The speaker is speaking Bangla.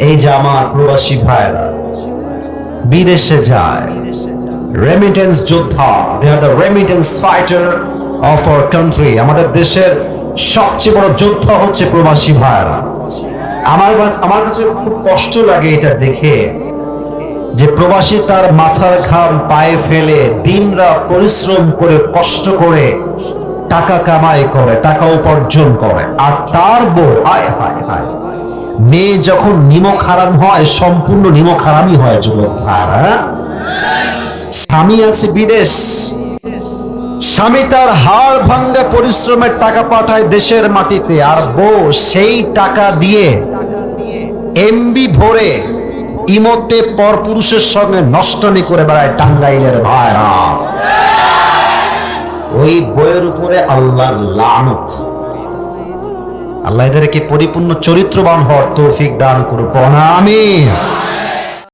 এই যে আমার প্রবাসী ভাইরা বিদেশে যায় রেমিটেন্স যোদ্ধা they are the remittance fighter of our country আমাদের দেশের সবচেয়ে বড় যোদ্ধা হচ্ছে প্রবাসী ভাইরা আমার আমার কাছে খুব কষ্ট লাগে এটা দেখে যে প্রবাসী তার মাথার ঘাম পায়ে ফেলে দিনরাত পরিশ্রম করে, কষ্ট করে টাকা কামাই করে, টাকা উপার্জন করে। আর তার বউ, হায় হায় হায়। মেয়ে যখন নিমক হারাম হয়, সম্পূর্ণ নিমক হারামই হয়, যুবক ভাইরা। স্বামী আছে বিদেশ। স্বামী তার হাড় ভাঙ্গা পরিশ্রমের টাকা পাঠায় দেশের মাটিতে, আর বউ সেই টাকা দিয়ে এমবি ভরে ইমতে পরপুরুষের সঙ্গে নষ্টনী করে বেড়ায় টাঙ্গাইলের ভাইরা। ওই বইয়ের উপরে আল্লাহর লানত। আল্লাহ এদেরকে পরিপূর্ণ চরিত্রবান হওয়ার তৌফিক দান করুক। আমিন।